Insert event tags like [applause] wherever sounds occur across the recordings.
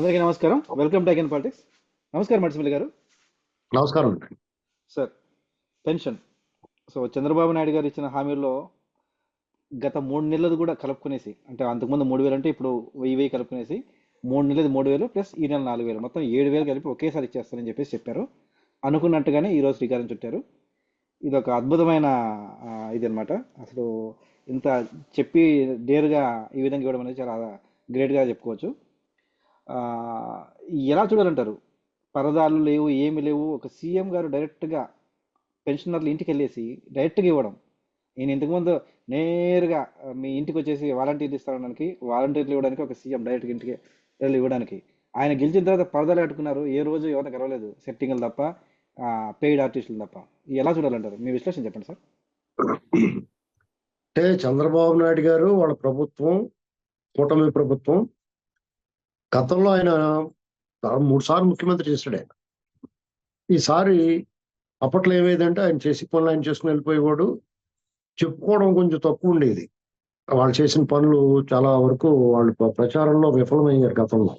అందరికీ నమస్కారం. Welcome to again politics నమస్కారం మడిసిమల్లి గారు. నమస్కారం. Sir pension so Chandrababu Naidu garu ఇచ్చిన హామీల్లో గత మూడు నెలలు కూడా కలుపుకునేసి అంటే అంతకుముందు మూడు వేలు అంటే ఇప్పుడు వెయ్యి వెయ్యి కలుపుకునేసి మూడు నెలది మూడు వేలు ప్లస్ ఈ నెల నాలుగు వేలు. మొత్తం ఏడు వేలు కలిపి ఒకేసారి ఇచ్చేస్తారని చెప్పేసి చెప్పారు. అనుకున్నట్టుగానే ఈరోజు శ్రీకారం చుట్టారు. ఇది ఒక అద్భుతమైన ఇది అనమాట అసలు ఇంత చెప్పి డేర్గా ఈ విధంగా ఇవ్వడం అనేది చాలా గ్రేట్గా చెప్పుకోవచ్చు. ఎలా చూడాలంటారు? పరదాలు లేవు ఏమి లేవు. ఒక సీఎం గారు డైరెక్ట్గా పెన్షనర్లు ఇంటికి వెళ్ళేసి డైరెక్ట్గా ఇవ్వడం. నేను ఇంతకుముందు నేరుగా మీ ఇంటికి వచ్చేసి వాలంటీర్లు ఇస్తానడానికి వాలంటీర్లు ఇవ్వడానికి ఒక సీఎం డైరెక్ట్గా ఇంటికి వెళ్ళి ఇవ్వడానికి. ఆయన గెలిచిన తర్వాత పరదాలు కట్టుకున్నారు ఏ రోజు ఎవరిని గెలవలేదు సెట్టింగ్లు తప్ప పెయిడ్ ఆర్టిస్టులు తప్ప. ఎలా చూడాలంటారు? మీ విశ్లేషణ చెప్పండి సార్. అంటే చంద్రబాబు నాయుడు గారు వాళ్ళ ప్రభుత్వం కూటమి ప్రభుత్వం గతంలో ఆయన మూడు సార్లు ముఖ్యమంత్రి చేశాడు ఆయన. ఈసారి అప్పట్లో ఏమైందంటే ఆయన చేసి పనులు ఆయన చేసుకుని వెళ్ళిపోయేవాడు. చెప్పుకోవడం కొంచెం తక్కువ ఉండేది. వాళ్ళు చేసిన పనులు చాలా వరకు వాళ్ళు ప్రచారంలో విఫలమయ్యారు గతంలో.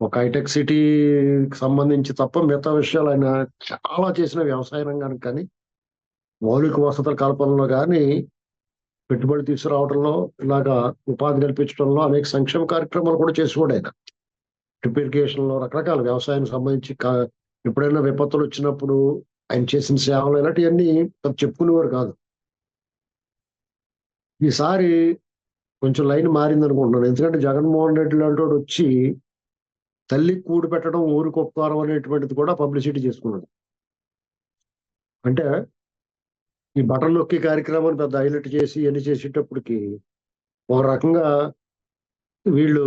ఒక హైటెక్ సిటీకి సంబంధించి తప్ప మిగతా విషయాలు ఆయన చాలా చేసిన వ్యవసాయ రంగానికి కానీ మౌలిక వసతుల కల్పనలో కానీ పెట్టుబడి తీసుకురావడంలో ఇలాగా ఉపాధి కల్పించడంలో అనేక సంక్షేమ కార్యక్రమాలు కూడా చేసుకోడు ఆయన. డ్రిప్ ఇరిగేషన్లో రకరకాల వ్యవసాయానికి సంబంధించి ఎప్పుడైనా విపత్తులు వచ్చినప్పుడు ఆయన చేసిన సేవలు ఇలాంటివన్నీ పెద్ద చెప్పుకునేవారు కాదు. ఈసారి కొంచెం లైన్ మారింది అనుకుంటున్నాను ఎందుకంటే జగన్మోహన్ రెడ్డి లాంటి వాడు వచ్చి తల్లి కూడు పెట్టడం ఊరికి ఉపకారం అనేటువంటిది కూడా పబ్లిసిటీ చేసుకున్నాడు. అంటే ఈ బటన్ నొక్కి కార్యక్రమాన్ని పెద్ద హైలైట్ చేసి ఇవన్నీ చేసేటప్పటికి ఒక రకంగా వీళ్ళు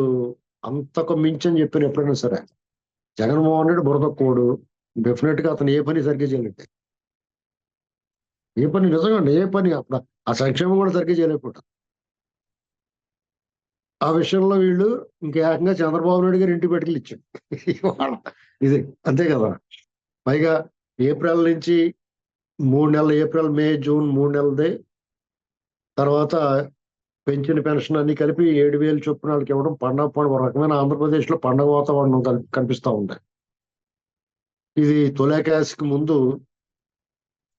అంతకు మించని చెప్పిన ఎప్పుడైనా సరే జగన్మోహన్ రెడ్డి బురద కోడు డెఫినెట్గా అతను ఏ పని సరిగ్గా చేయలేడు ఏ పని నిజంగా ఏ పని అప్పుడు ఆ సంక్షేమం కూడా సరిగ్గా చేయలేకపోతాం ఆ విషయంలో వీళ్ళు ఇంకేకంగా చంద్రబాబు నాయుడు గారు ఇంటి పెట్టుకులు ఇచ్చాడు [laughs] ఇది అంతే కదా. పైగా ఏప్రిల్ నుంచి మూడు నెలలు ఏప్రిల్ మే జూన్ మూడు నెలలదే. తర్వాత పెంచిన పెన్షన్ అన్ని కలిపి ఏడు వేలు చొప్పున వాళ్ళకి ఇవ్వడం పండగ పండుగ ఒక రకమైన ఆంధ్రప్రదేశ్లో పండగ వాతావరణం కలిపి కనిపిస్తా ఉంది. ఇది తొలేకాశకి ముందు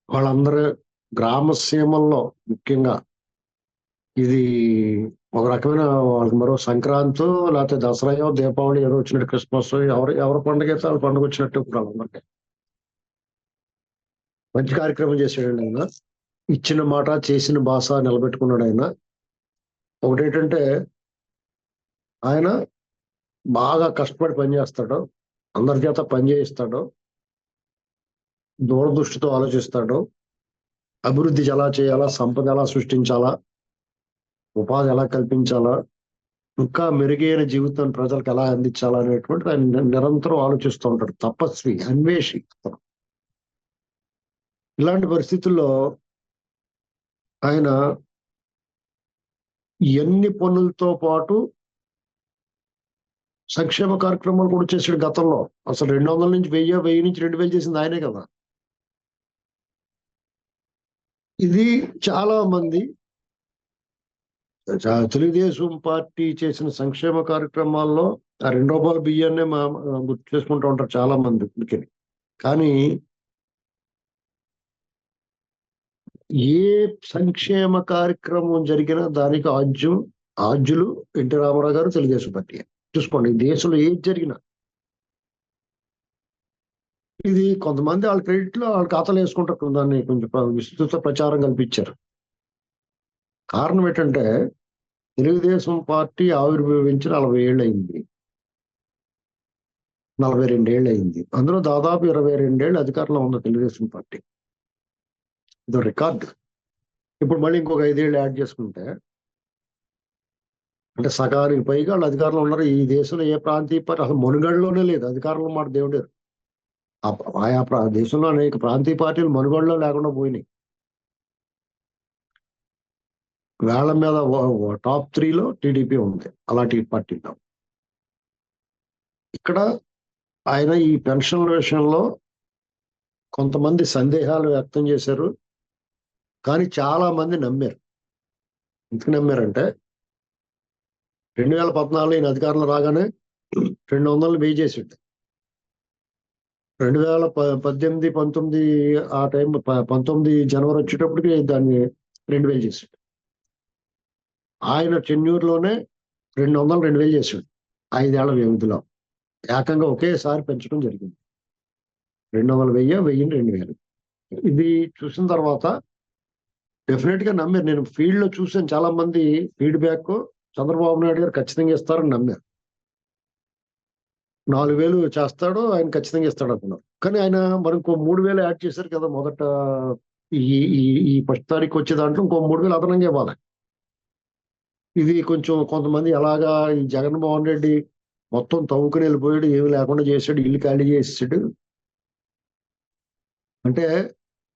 వాళ్ళందరూ గ్రామ సీమల్లో ముఖ్యంగా ఇది ఒక రకమైన వాళ్ళకి మరో సంక్రాంతి లేకపోతే దసరాయో దీపావళి ఏదో వచ్చినట్టు క్రిస్మస్ ఎవరు ఎవరి పండుగ అయితే వాళ్ళ పండుగ వచ్చినట్టు ఇప్పుడు వాళ్ళందరికీ. మంచి కార్యక్రమం చేశాడండి ఆయన. ఇచ్చిన మాట చేసిన భాష నిలబెట్టుకున్నాడు ఆయన. ఒకటేంటంటే ఆయన బాగా కష్టపడి పనిచేస్తాడు అందరి చేత పని చేయిస్తాడు. దూరదృష్టితో ఆలోచిస్తాడు. అభివృద్ధి ఎలా చేయాలా సంపద ఎలా సృష్టించాలా ఉపాధి ఎలా కల్పించాలా ఇంకా మెరుగైన జీవితాన్ని ప్రజలకు ఎలా అందించాలా అనేటువంటి ఆయన నిరంతరం ఆలోచిస్తూ ఉంటాడు. తపస్వి అన్వేషి అతను. ఇలాంటి పరిస్థితుల్లో ఆయన ఎన్ని పనులతో పాటు సంక్షేమ కార్యక్రమాలు కూడా చేసాడు గతంలో. అసలు రెండు వందల నుంచి వెయ్యి వెయ్యి నుంచి రెండు వేలు చేసింది ఆయనే కదా. ఇది చాలా మంది తెలుగుదేశం పార్టీ చేసిన సంక్షేమ కార్యక్రమాల్లో ఆ రెండు రూపాయల బియ్యాన్నే మా గుర్తు చేసుకుంటూ ఉంటారు చాలా మంది. కానీ ఏ సంక్షేమ కార్యక్రమం జరిగినా దానికి ఆద్యం ఆజ్యులు ఎన్టీ రామారావు గారు తెలుగుదేశం పార్టీ. చూసుకోండి దేశంలో ఏది జరిగినా. ఇది కొంతమంది వాళ్ళ క్రెడిట్లో వాళ్ళ ఖాతాలు వేసుకుంటారు దాన్ని కొంచెం విస్తృత ప్రచారం కల్పించారు. కారణం ఏంటంటే తెలుగుదేశం పార్టీ ఆవిర్భవించి నలభై ఏళ్ళు అయింది నలభై రెండేళ్ళు అయింది అందులో దాదాపు ఇరవై రెండేళ్ళు అధికారంలో ఉంది తెలుగుదేశం పార్టీ. ఇది రికార్డు. ఇప్పుడు మళ్ళీ ఇంకొక ఐదేళ్ళు యాడ్ చేసుకుంటే అంటే సగానికి పైగా వాళ్ళు అధికారంలో ఉన్నారు. ఈ దేశంలో ఏ ప్రాంతీయ పార్టీ అసలు మనుగడలోనే లేదు. అధికారంలో మాట దేవుడే ఆ- ఆయా ప్రా దేశంలో అనేక ప్రాంతీయ పార్టీలు మనుగడలో లేకుండా పోయినాయి. వేళ్ళ మీద టాప్ త్రీలో టీడీపీ ఉంది. అలాంటి పార్టీలో ఇక్కడ ఆయన ఈ పెన్షన్ల విషయంలో కొంతమంది సందేహాలు వ్యక్తం చేశారు. కానీ చాలా మంది నమ్మారు. ఎందుకు నమ్మారంటే రెండు వేల పద్నాలుగు ఈయన అధికారంలో రాగానే రెండు వందలు వెయ్యి చేసిండు. రెండు వేల ప- పద్దెనిమిది పంతొమ్మిది ఆ టైం ప- పంతొమ్మిది జనవరి వచ్చేటప్పటికి దాన్ని రెండు వేలు చేసాడు. ఆయన టెన్యూర్లోనే రెండు వందలు రెండు వేలు చేసాడు. ఐదేళ్ళ వ్యవధిలో. ఏకంగా ఒకేసారి పెంచడం జరిగింది. రెండు వందల వెయ్యి వెయ్యిని రెండు వేలు. ఇది చూసిన తర్వాత డెఫినెట్గా నమ్మారు. నేను ఫీల్డ్లో చూసాను చాలా మంది ఫీడ్బ్యాక్ చంద్రబాబు నాయుడు గారు ఖచ్చితంగా ఇస్తారని నమ్మారు. నాలుగు వేలు చేస్తాడు ఆయన ఖచ్చితంగా ఇస్తాడు అనుకున్నారు. కానీ ఆయన మరి ఇంకో మూడు వేలు యాడ్ చేశారు కదా మొదట ఈ ఈ ఈ ఫస్ట్ తారీఖు వచ్చే దాంట్లో ఇంకో మూడు వేలు అదనంగా ఇవ్వాలి. ఇది కొంచెం కొంతమంది ఎలాగా ఈ జగన్మోహన్ రెడ్డి మొత్తం తవ్వుకుని వెళ్ళిపోయాడు ఏమి లేకుండా చేశాడు ఇల్లు ఖాళీ చేసాడు అంటే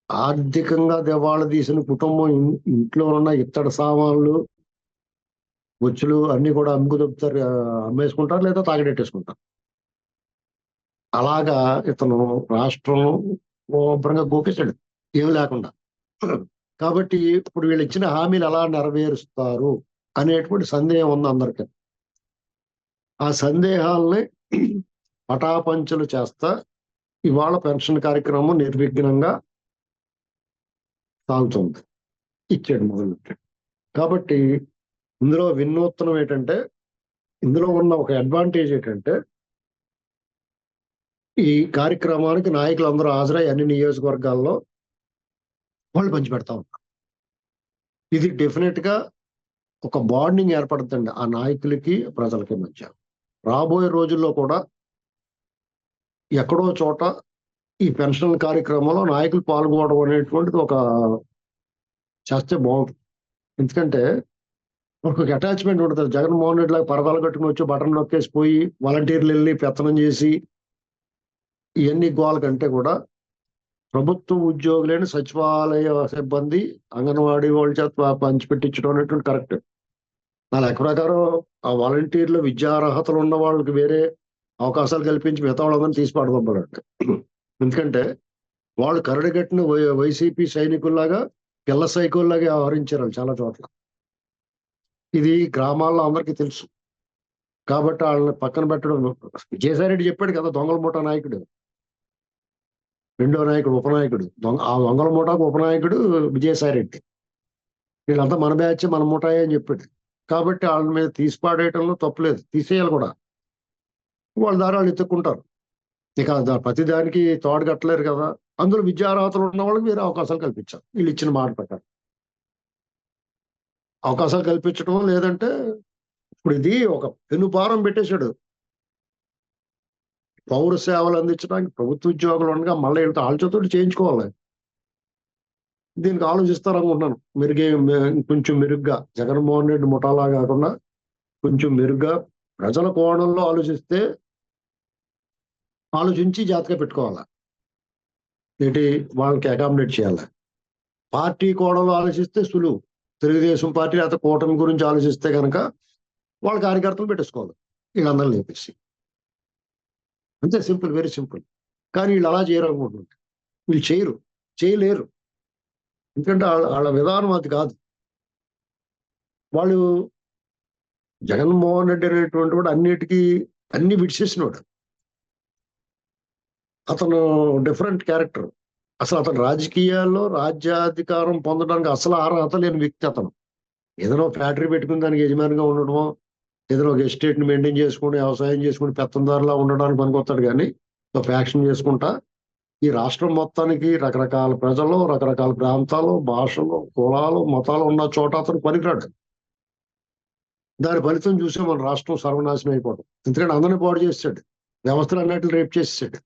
ఆర్థికంగా దివాళా తీసిన కుటుంబం ఇంట్లో ఉన్న ఇత్తడి సామాన్లు బొచ్చులు అన్ని కూడా అమ్ముకు దొప్పుతారు అమ్మేసుకుంటారు లేదా తాగడెట్టేసుకుంటారు అలాగా ఇతను రాష్ట్రం శుభ్రంగా గోకేశాడు ఏమి లేకుండా. కాబట్టి ఇప్పుడు వీళ్ళు ఇచ్చిన హామీలు ఎలా నెరవేరుస్తారు అనేటువంటి సందేహం ఉంది అందరికీ. ఆ సందేహాలని పటాపంచలు చేస్తా ఇవాళ పెన్షన్ కార్యక్రమం నిర్విఘ్నంగా సాగుతుంది. ఇచ్చాడు మొదలుపెట్టాడు కాబట్టి ఇందులో వినూత్నం ఏంటంటే ఇందులో ఉన్న ఒక అడ్వాంటేజ్ ఏంటంటే ఈ కార్యక్రమానికి నాయకులు అందరూ హాజరై అన్ని నియోజకవర్గాల్లో వాళ్ళు పంచిపెడతా ఉన్నారు. ఇది డెఫినెట్గా ఒక బాండింగ్ ఏర్పడుతుంది ఆ నాయకులకి ప్రజలకి మధ్య. రాబోయే రోజుల్లో కూడా ఎక్కడో చోట ఈ పెన్షన్ కార్యక్రమంలో నాయకులు పాల్గొనడం అనేటువంటిది ఒక చేస్తే బాగుంటుంది. ఎందుకంటే మనకు ఒక అటాచ్మెంట్ ఉంటుంది. జగన్మోహన్ రెడ్డి లాగా పరదాలు కట్టుకుని వచ్చి బటన్ నొక్కేసి పోయి వాలంటీర్లు వెళ్ళి పెత్తనం చేసి ఇవన్నీ గోల కంటే కూడా ప్రభుత్వ ఉద్యోగులైన సచివాలయ సిబ్బంది అంగన్వాడీ వాళ్ళ చేత పంచిపెట్టించడం అనేటువంటి కరెక్ట్ నా లెక్క ప్రకారం ఆ వాలంటీర్లు విద్యార్హతలు ఉన్న వాళ్ళకి వేరే అవకాశాలు కల్పించి మిగతా వాళ్ళందరినీ తీసి పడదొబ్బడండి ఎందుకంటే వాళ్ళు కరడగట్టిన వై- వైసీపీ సైనికుల్లాగా పిల్ల సైకుల్లాగా వ్యవహరించారు వాళ్ళు చాలా చోట్ల. ఇది గ్రామాల్లో అందరికీ తెలుసు. కాబట్టి వాళ్ళని పక్కన పెట్టడం విజయసాయిరెడ్డి చెప్పాడు కదా దొంగల మూట నాయకుడు. రెండో నాయకుడు ఉపనాయకుడు. దొంగ ఆ దొంగల మూటకు ఉపనాయకుడు విజయసాయి రెడ్డి వీళ్ళంతా మన బ్యాచ్ మన మూటాయే అని చెప్పాడు. కాబట్టి వాళ్ళ మీద తీసి పాడేయటంలో తప్పులేదు తీసేయాలి కూడా. వాళ్ళ దారి వాళ్ళు ఎత్తుక్కుంటారు. ఇక దా- ప్రతి దానికి తోడు కట్టలేరు కదా. అందులో విద్యార్హతలు ఉన్న వాళ్ళకి వేరే అవకాశాలు కల్పించారు వీళ్ళు ఇచ్చిన మాట ప్రకారం. అవకాశాలు కల్పించడం లేదంటే ఇప్పుడు ఇది ఒక పెనుభారం పెట్టేశాడు. పౌర సేవలు అందించడానికి ప్రభుత్వ ఉద్యోగులు ఉండగా మళ్ళీ వీళ్ళతో ఆలోచనతో చేయించుకోవాలి. దీనికి ఆలోచిస్తారు అనుకుంటున్నాను మెరుగే మె- కొంచెం మెరుగ్గా జగన్మోహన్ రెడ్డి ముఠాలా కాకుండా కొంచెం మెరుగ్గా ప్రజల కోణంలో ఆలోచిస్తే ఆలోచించి జాతక పెట్టుకోవాలి? ఏంటి? వాళ్ళకి అకామిడేట్ చేయాలి? పార్టీ కోణంలో ఆలోచిస్తే సులువు. తెలుగుదేశం పార్టీ లేకపోతే కూటమి గురించి ఆలోచిస్తే కనుక వాళ్ళ కార్యకర్తలు పెట్టేసుకోవాలి. వీళ్ళందరూ లేపేసి. అంతే సింపుల్ వెరీ సింపుల్. కానీ వీళ్ళు అలా చేయరు అనుకుంటున్నారు వీళ్ళు చేయరు. చేయలేరు. ఎందుకంటే వాళ్ళ వాళ్ళ విధానం అది కాదు. వాళ్ళు జగన్మోహన్ రెడ్డి అనేటువంటి వాడు అన్నిటికీ అన్ని విడిచేసినవాడు అతను డిఫరెంట్ క్యారెక్టర్. అసలు అతను రాజకీయాల్లో రాజ్యాధికారం పొందడానికి అసలు అర్హత లేని వ్యక్తి అతను. ఏదైనా ఫ్యాక్టరీ పెట్టుకుని దానికి యజమానిగా ఉండడమో ఏదైనా ఒక ఎస్టేట్ని మెయింటైన్ చేసుకుని వ్యవసాయం చేసుకుని పెత్తందారులా ఉండడానికి పనికొస్తాడు కానీ ఒక ఫ్యాక్షన్ చేసుకుంటా ఈ రాష్ట్రం మొత్తానికి రకరకాల ప్రజలు రకరకాల ప్రాంతాలు భాషలు కులాలు మతాలు ఉన్న చోట అతను పనికిరాడు. దాని ఫలితం చూసే మన రాష్ట్రం సర్వనాశనం అయిపోవడం ఎందుకంటే అందరిని పాడు చేస్తాడు. వ్యవస్థలు అన్నట్లు రేపు చేసాడు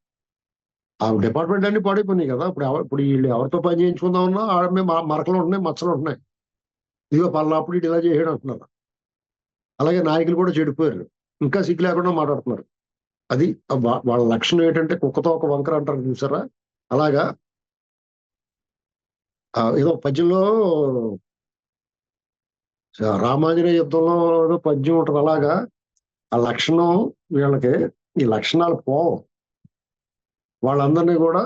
ఆ డిపార్ట్మెంట్ అన్ని పాడైపోయినాయి కదా. ఇప్పుడు ఇప్పుడు వీళ్ళు ఎవరితో పని చేయించుకుందామన్నా ఆడ మరకలు ఉంటున్నాయి మచ్చలు ఉంటున్నాయి. ఇదిగో పల్లప్పుడు ఇటు ఇలా చేయడం అంటున్నారు. అలాగే నాయకులు కూడా చెడిపోయారు. ఇంకా సిగ్గు లేకుండా మాట్లాడుతున్నారు. అది వాళ్ళ లక్షణం ఏంటంటే కుక్కతో ఒక వంకర అంటారు చూసారా? అలాగా ఏదో పద్యంలో రామాంజనేయ యుద్ధంలో ఏదో పద్యం ఉంటుంది. అలాగా ఆ లక్షణం వీళ్ళకి ఈ లక్షణాలు పోవు. వాళ్ళందరినీ కూడా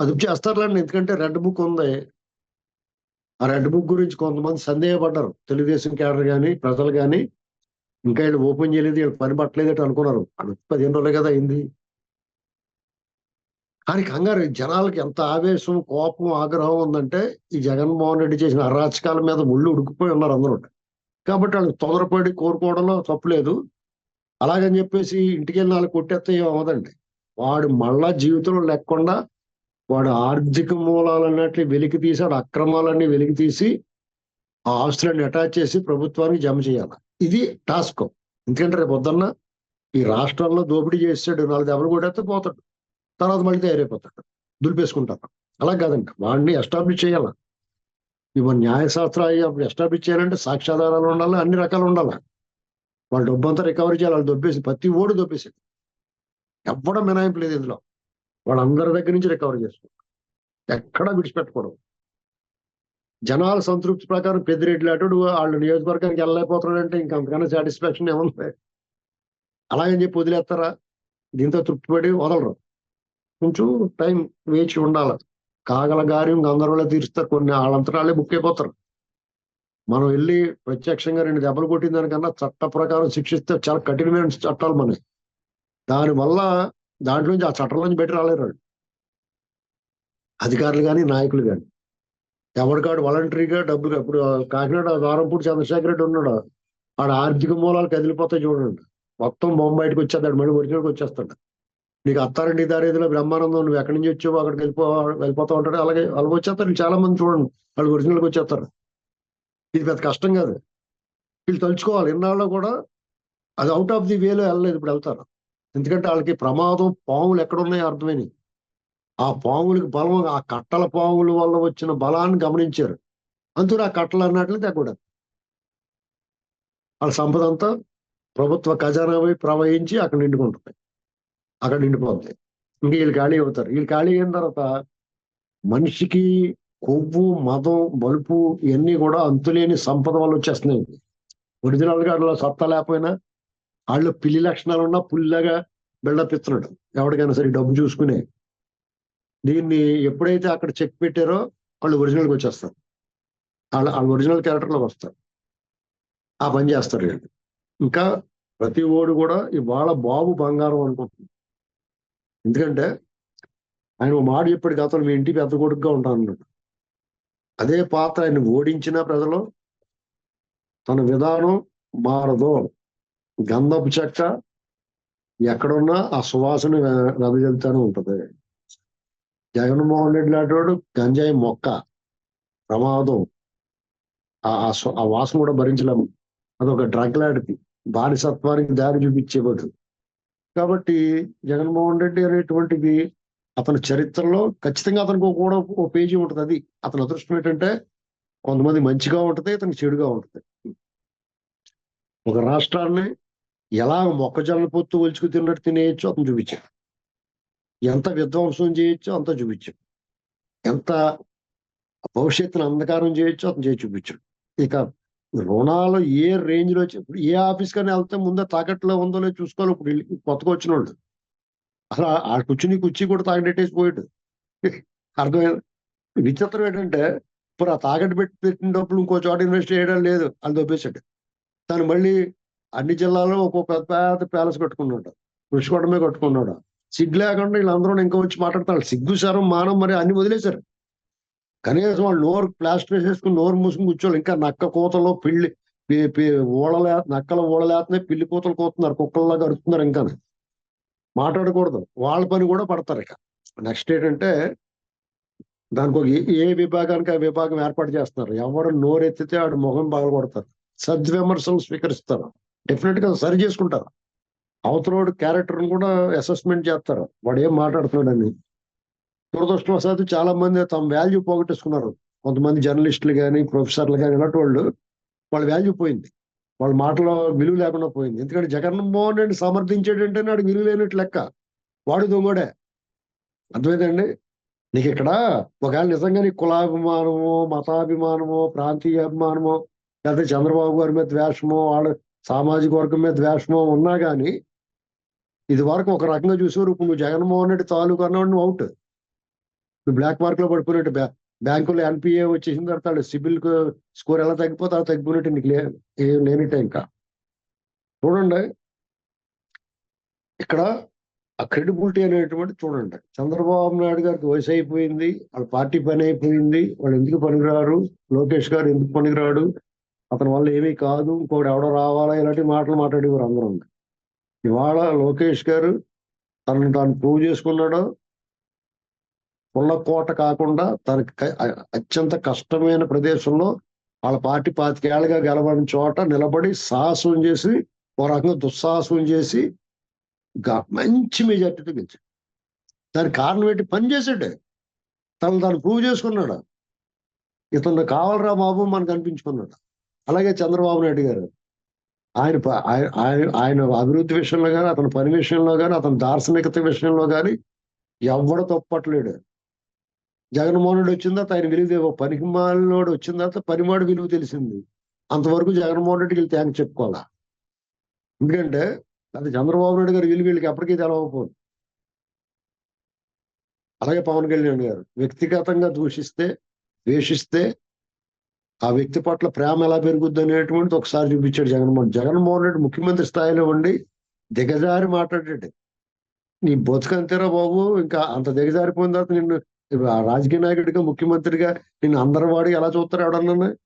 అదుపు చేస్తారులేండి. ఎందుకంటే రెడ్ బుక్ ఉంది. ఆ రెడ్ బుక్ గురించి కొంతమంది సందేహపడ్డారు. తెలుగుదేశం క్యాడర్ కానీ ప్రజలు కానీ ఇంకా వీళ్ళు ఓపెన్ చేయలేదు వీళ్ళు పని పట్టలేదు అనుకున్నారు. అది పదిహేను రోజులే కదా అయింది. కానీ కంగారు జనాలకి ఎంత ఆవేశం కోపం ఆగ్రహం ఉందంటే ఈ జగన్మోహన్ రెడ్డి చేసిన అరాచకాల మీద ముళ్ళు ఉడికిపోయి ఉన్నారు అందరూ. కాబట్టి వాళ్ళు తొందరపడి కోరుకోవడంలో తప్పులేదు అలాగని చెప్పేసి ఇంటికి వెళ్ళి నాలుగు కొట్టేస్తే ఏం అవ్వదండి. వాడు మళ్ళా జీవితంలో లేకుండా వాడు ఆర్థిక మూలాలన్నట్లు వెలికి తీసి వాడు అక్రమాలన్నీ వెలికి తీసి ఆ ఆస్తులన్నీ అటాచ్ చేసి ప్రభుత్వానికి జమ చేయాలి. ఇది టాస్క్. ఎందుకంటే రేపు పొద్దున్న ఈ రాష్ట్రంలో దోపిడీ చేసాడు నాలుగు దెబ్బలు కొట్టేస్తే పోతాడు. తర్వాత మళ్ళీ తయారైపోతాడు. దులిపేసుకుంటారు అలా కాదండి. వాడిని ఎస్టాబ్లిష్ చేయాలి. ఇవన్న న్యాయశాస్త్ర ఎస్టాబ్లిష్ చేయాలంటే సాక్ష్యాధారాలు ఉండాలి అన్ని రకాలు ఉండాలి. వాళ్ళ డబ్బంతా రికవరీ చేయాలి వాళ్ళు దొబ్బేసి ప్రతి ఓడు దొబ్బేసాడు ఎవ్వడం మినాయింపు లేదు ఇందులో. వాళ్ళందరి దగ్గర నుంచి రికవరీ చేసుకోవాలి ఎక్కడా విడిచిపెట్టకూడదు. జనాల సంతృప్తి ప్రకారం పెద్దిరెడ్డి అటుడు వాళ్ళు నియోజకవర్గానికి వెళ్ళలేకపోతున్నాడంటే ఇంకా అంతకన్నా సాటిస్ఫాక్షన్ ఏముంది? అలాగని చెప్పి వదిలేస్తారా? దీంతో తృప్తిపడి వదలరు. కొంచెం టైం వేచి ఉండాలి. కాగల గార్యం గందరగోళ తీరుస్తారు. కొన్ని వాళ్ళంతరాలే బుక్ అయిపోతారు. మనం వెళ్ళి ప్రత్యక్షంగా రెండు దెబ్బలు కొట్టిన దానికన్నా చట్ట ప్రకారం శిక్షిస్తే చాలా కఠినమైన చట్టాలు మనకి దానివల్ల దాంట్లో నుంచి ఆ చట్టం నుంచి బయట రాలేరు అధికారులు కానీ నాయకులు కానీ ఎవరికాడు వాలంటరీగా డబ్బులు ఇప్పుడు కాకినాడ వారంపూడి చంద్రశేఖర రెడ్డి ఉన్నాడు. ఆడ ఆర్థిక మూలాలు కదిలిపోతాయి చూడండి. మొత్తం బొంబాయికి వచ్చేస్తాడు మళ్ళీ ఒరిజినల్కి వచ్చేస్తాడు. నీకు అత్తారెడ్డి దారేదిలో బ్రహ్మానందం నువ్వు ఎక్కడి నుంచి వచ్చావు అక్కడికి వెళ్ళిపో వెళ్ళిపోతా ఉంటాడు అలాగే అలాగే వచ్చేస్తారు. చాలా మంది చూడండి వాళ్ళు ఒరిజినల్కి వచ్చేస్తారు. ఇది పెద్ద కష్టం కాదు. వీళ్ళు తలుచుకోవాలి. ఇన్నాళ్ళు కూడా అది అవుట్ ఆఫ్ ది వేలో వెళ్ళలేదు ఇప్పుడు వెళ్తారు. ఎందుకంటే వాళ్ళకి ప్రమాదం పాములు ఎక్కడున్నాయో అర్థమైనవి ఆ పాములకి బలం ఆ కట్టల పాముల వల్ల వచ్చిన బలాన్ని గమనించారు. అందులో ఆ కట్టలు అన్నట్లు తగ్గకూడదు వాళ్ళ సంపద అంతా ప్రభుత్వ ఖజానాపై ప్రవహించి అక్కడ నిండుకుంటుంది. అక్కడ నిండిపోతుంది. ఇంకా వీళ్ళు ఖాళీ అవుతారు. వీళ్ళు ఖాళీ అయిన తర్వాత మనిషికి కొవ్వు మదం బలుపు ఇవన్నీ కూడా అంతులేని సంపద వల్ల వచ్చేస్తున్నాయి. ఒరిజినల్గా అట్లా సత్తా లేకపోయినా వాళ్ళు పిల్లి లక్షణాలు ఉన్నా పుల్లిలాగా బిల్డప్ ఇస్తున్నాడు. ఎవరికైనా సరే డబ్బు చూసుకునే. దీన్ని ఎప్పుడైతే అక్కడ చెక్ పెట్టారో వాళ్ళు ఒరిజినల్కి వచ్చేస్తారు. వాళ్ళ వాళ్ళ ఒరిజినల్ క్యారెక్టర్లోకి వస్తారు. ఆ పని చేస్తారు వీళ్ళు. ఇంకా ప్రతి ఓడు కూడా ఇవాళ బాబు బంగారం అనుకుంటుంది ఎందుకంటే ఆయన ఒక మాట చెప్పాడు గతంలో మీ ఇంటి పెద్ద కొడుకుగా ఉంటాను అన్నాడు అదే పాత్ర ఆయన ఓడించిన ప్రజలు తన విధానం మారదు. గంధపు చెక్క ఎక్కడున్నా ఆ సువాసన వెదజల్తూనే ఉంటుంది. జగన్మోహన్ రెడ్డి లాంటి వాడు గంజాయి మొక్క ప్రమాదం. ఆ సు- ఆ వాసన కూడా భరించలేము. అదొక డ్రగ్ లాంటిది. బానిసత్వానికి దారి చూపించేవాడు. కాబట్టి జగన్మోహన్ రెడ్డి అనేటువంటిది అతని చరిత్రలో ఖచ్చితంగా అతనికి కూడా ఒక పేజీ ఉంటుంది అది. అతని అదృష్టం ఏంటంటే కొంతమంది మంచిగా ఉంటుంది అతనికి చెడుగా ఉంటుంది. ఒక రాష్ట్రాన్ని ఎలా మొక్కజొన్న పొత్తు ఒలుచుకు తిన్నట్టు తినేయచ్చు అతను చూపించాడు. ఎంత విధ్వంసం చేయొచ్చో అంత చూపించాడు. ఎంత భవిష్యత్తును అంధకారం చేయొచ్చో అతను చేసి చూపించాడు. ఇక రుణాలు ఏ రేంజ్లో ఇప్పుడు ఏ ఆఫీస్ కానీ వెళ్తే ముందే తాకట్లో ఉందో లేదో చూసుకోవాలి. ఇప్పుడు కొత్తగా వచ్చిన వాళ్ళు అసలు ఆ- ఆ కుర్చీ కూడా తాగడెట్టేసి పోయాడు. అర్థమైంది విచిత్రం ఏంటంటే ఇప్పుడు ఆ తాకట్టు పెట్టి పెట్టిన డబ్బులు ఇంకో చోట ఇన్వెస్ట్ చేయడం లేదు అని దొబ్బేశాడు. తను మళ్ళీ అన్ని జిల్లాల్లో ఒక్కొక్క పెద్ద ప్యాలెస్ కట్టుకున్నాడు. రుషికొండమే కట్టుకున్నాడు. సిగ్గు లేకుండా వీళ్ళందరూ ఇంకా వచ్చి మాట్లాడతారు సిగ్గు సరం మానం మరి అన్ని వదిలేశారు. కనీసం వాళ్ళు నోరు ప్లాస్టర్ వేసేసుకుని నోరు మూసుకుని కూర్చోవాలి. ఇంకా నక్క కోతలో పిల్లి పి- ఊడలే నక్కల ఊడలేస్తున్నాయి పిల్లి కూతలు కోతున్నారు. కుక్కల్లాగా అరుస్తున్నారు ఇంకా మాట్లాడకూడదు. వాళ్ళ పని కూడా పడతారు ఇక. నెక్స్ట్ ఏంటంటే దానికి ఒక ఏ- విభాగానికి ఆ విభాగం ఏర్పాటు చేస్తున్నారు? ఎవడు నోరెత్తితే ఆడు ముఖం బాగుపడతారు. కొడతారు సద్విమర్శలు స్వీకరిస్తారు. డెఫినెట్గా సరి చేసుకుంటారు. అవతలోడు క్యారెక్టర్ కూడా అసెస్మెంట్ చేస్తారు. వాడు ఏం మాట్లాడుతున్నాడని. దురదృష్టవశాత్తు చాలా మంది తమ వాల్యూ పోగొట్టేసుకున్నారు. కొంతమంది జర్నలిస్టులు కానీ ప్రొఫెసర్లు కానీ ఇలాంటి వాళ్ళు వాళ్ళ వాల్యూ పోయింది. వాళ్ళ మాటలో విలువ లేకుండా పోయింది. ఎందుకంటే జగన్మోహన్ రెడ్డి సమర్థించేటంటే నాడు విలువ లేనట్టు లెక్క. వాడు దొంగడే. అర్థమైందండి? నీకు ఇక్కడ ఒకవేళ నిజంగా నీ కులాభిమానమో మతాభిమానమో ప్రాంతీయ అభిమానమో లేకపోతే చంద్రబాబు గారి మీద ద్వేషమో వాళ్ళ సామాజిక వర్గం మీద ద్వేషమో ఉన్నా కానీ ఇది వరకు ఒక రకంగా చూసేవారు ఇప్పుడు నువ్వు జగన్మోహన్ రెడ్డి తాలూకు అన్నవాడు నువ్వు అవుట్. నువ్వు బ్లాక్ మార్క్లో పడిపోయినట్టు బ్యా బ్యాంకులో ఎన్పిఏ వచ్చేసిన తర్వాత సిబిల్ స్కోర్ ఎలా తగ్గిపోతే అలా తగ్గిపోయినట్టు నీకు లే ఏం ఇంకా. చూడండి. ఇక్కడ ఆ క్రెడిబిలిటీ అనేటువంటి చూడండి. చంద్రబాబు నాయుడు గారికి వయసు అయిపోయింది వాళ్ళ పార్టీ పని అయిపోయింది వాళ్ళు ఎందుకు పనికిరారు లోకేష్ గారు ఎందుకు పనికిరాడు అతని వల్ల ఏమీ కాదు ఇంకోటి ఎవడో రావాలా ఇలాంటి మాటలు మాట్లాడేవారు అందరూ. ఇవాళ లోకేష్ గారు తనను తాను ప్రూవ్ చేసుకున్నాడు పుల్ల కోట కాకుండా తనకి అత్యంత కష్టమైన ప్రదేశంలో వాళ్ళ పార్టీ పాతికేళ్ళగా గెలవని చోట నిలబడి సాహసం చేసి ఓ రకంగా దుస్సాహసం చేసి మంచి మెజార్టీతో గెలిచాడు. దానికి కారణం ఏంటి? పని చేశాడు. తను తను ప్రూవ్ చేసుకున్నాడు. ఇతను కావాలరా బాబు మనకు అనిపించుకున్నాడు. అలాగే చంద్రబాబు నాయుడు గారు ఆయన ఆయన- ఆయన ఆయన అభివృద్ధి విషయంలో కానీ అతని పని విషయంలో కానీ అతని దార్శనికత విషయంలో కానీ ఎవడ తప్పట్లేడు. జగన్మోహనుడు వచ్చిన తర్వాత ఆయన విలువ పనికి వచ్చిన తర్వాత పనిమాడు విలువ తెలిసింది. అంతవరకు జగన్మోహన్ రెడ్డికి వీళ్ళు థ్యాంక్స్ చెప్పుకోవాలా? ఎందుకంటే అది చంద్రబాబు నాయుడు గారు వీళ్ళు వీళ్ళకి ఎప్పటికీ తెలవకపోదు. అలాగే పవన్ కళ్యాణ్ గారు వ్యక్తిగతంగా దూషిస్తే ద్వేషిస్తే ఆ వ్యక్తి పట్ల ప్రేమ ఎలా పెరుగుద్ది అనేటువంటిది ఒకసారి చూపించాడు జగన్మోహన్. జగన్మోహన్ రెడ్డి ముఖ్యమంత్రి స్థాయిలో ఉండి దిగజారి మాట్లాడాడు. నీ బతుకంతేరా బాబు ఇంకా అంత దిగజారిపోయిన తర్వాత నిన్ను రాజకీయ నాయకుడిగా ముఖ్యమంత్రిగా నిన్ను అందరి వాడి ఎలా చూస్తారు ఎవడన్నా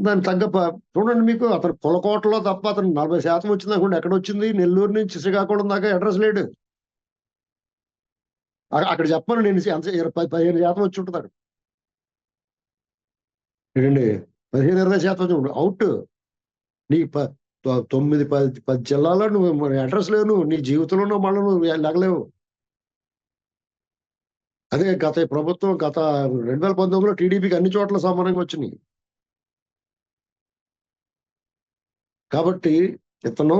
దాని తగ్గ చూడండి మీకు అతను పులకోటలో తప్ప అతను నలభై శాతం వచ్చింది అనుకోండి ఎక్కడ వచ్చింది? నెల్లూరు నుంచి శ్రీకాకుళం దాకా అడ్రస్ లేడు. అక్కడ అక్కడ చెప్పను నేను ఎంత పదిహేను శాతం వచ్చి ఉంటుంది అక్కడ. ఏంటండి పదిహేను ఇరవై శాతం వచ్చి ఉంటుంది. అవుట్. నీ ప- తొమ్మిది పది పది జిల్లాలో నువ్వు అడ్రస్ లేవు నువ్వు. నీ జీవితంలో మళ్ళీ నువ్వు లెగలేవు. అదే గత ప్రభుత్వం గత రెండు వేల పంతొమ్మిదిలో టీడీపీకి అన్ని చోట్ల సమానంగా వచ్చినాయి. కాబట్టి ఇతను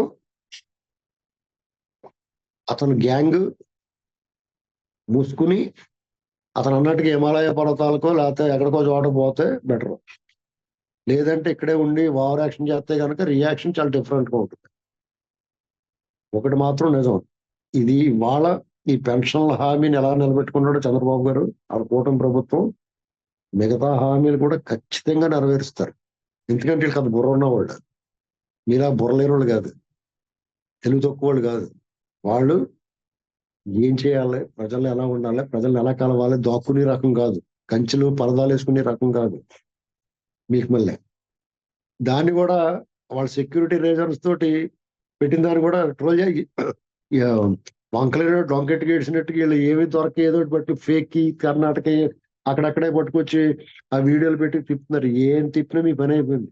అతను గ్యాంగ్ మూసుకుని అతను అన్నట్టుగా హిమాలయ పర్వతాలకో లేకపోతే ఎక్కడికో చోట పోతే బెటర్. లేదంటే ఇక్కడే ఉండి ఓవర్ యాక్షన్ చేస్తే కనుక రియాక్షన్ చాలా డిఫరెంట్గా ఉంటుంది. ఒకటి మాత్రం నిజం. ఇది వాళ్ళ ఈ పెన్షన్ల హామీని ఎలా నిలబెట్టుకున్నాడో చంద్రబాబు గారు ఆ కూటమి ప్రభుత్వం మిగతా హామీలు కూడా ఖచ్చితంగా నెరవేరుస్తారు. ఎందుకంటే వీళ్ళకి అంత బుర్ర ఉన్నవాళ్ళు. మీలా బుర్రలేని వాళ్ళు కాదు. తెలివి తక్కువ వాళ్ళు కాదు. వాళ్ళు ఏం చేయాలి? ప్రజలు ఎలా ఉండాలి? ప్రజల్ని ఎలా కలవాలి? దాక్కునే రకం కాదు. కంచెలు పరదాలు వేసుకునే రకం కాదు. మీకు మళ్ళీ. దాన్ని కూడా వాళ్ళ సెక్యూరిటీ రీజన్స్ తోటి పెట్టిన దాన్ని కూడా ట్రోల్ చేయి. వంకలేరు డొంకెట్ గేడ్చినట్టు వీళ్ళు ఏవి దొరక ఏదో బట్టి ఫేక్కి కర్ణాటక అక్కడక్కడే పట్టుకొచ్చి ఆ వీడియోలు పెట్టి తిప్పుతున్నారు. ఏం తిప్పినా మీ పని అయిపోయింది.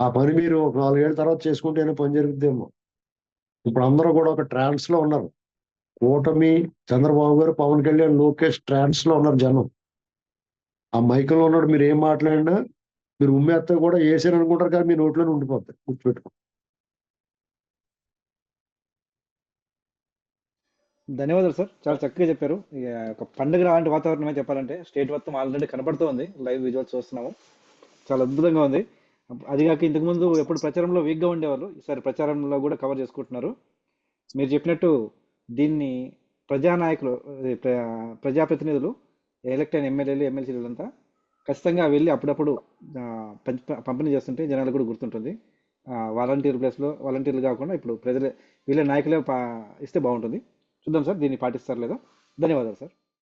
ఆ పని మీరు ఒక నాలుగేళ్ళ తర్వాత చేసుకుంటేనే పని జరుగుతుందేమో ఇప్పుడు అందరూ కూడా ఒక ట్రాన్స్లో ఉన్నారు. కూటమి చంద్రబాబు గారు పవన్ కళ్యాణ్ లోకేష్ ట్రాన్స్లో ఉన్నారు జనం. ఆ మైకంలో ఉన్నాడు మీరు ఏం మాట్లాడినా మీరు ఉమ్మేస్తే కూడా వేసారు అనుకుంటారు కానీ మీ నోట్లోనే ఉండిపోతారు గుర్తుపెట్టుకో. ధన్యవాదాలు సార్. చాలా చక్కగా చెప్పారు. ఒక పండుగ లాంటి వాతావరణమే చెప్పాలంటే స్టేట్ మొత్తం ఆల్రెడీ కనబడుతూ ఉంది లైవ్ విజువల్స్ చూస్తున్నాము. చాలా అద్భుతంగా ఉంది. అది కాక ఇంతకుముందు ఎప్పుడు ప్రచారంలో వీక్గా ఉండేవాళ్ళు ఈసారి ప్రచారంలో కూడా కవర్ చేసుకుంటున్నారు. మీరు చెప్పినట్టు దీన్ని ప్రజానాయకులు ప్ర- ప్రజాప్రతినిధులు ఎలక్ట్ అయిన ఎమ్మెల్యేలు ఎమ్మెల్సీలంతా ఖచ్చితంగా వెళ్ళి అప్పుడప్పుడు పంపిణీ చేస్తుంటే జనాలు కూడా గుర్తుంటుంది. వాలంటీర్ ప్లేస్లో వాలంటీర్లు కాకుండా ఇప్పుడు ప్రజలే వీళ్ళ నాయకులే పా- ఇస్తే బాగుంటుంది. చూద్దాం సార్ దీన్ని పాటిస్తారు లేదా. ధన్యవాదాలు సార్.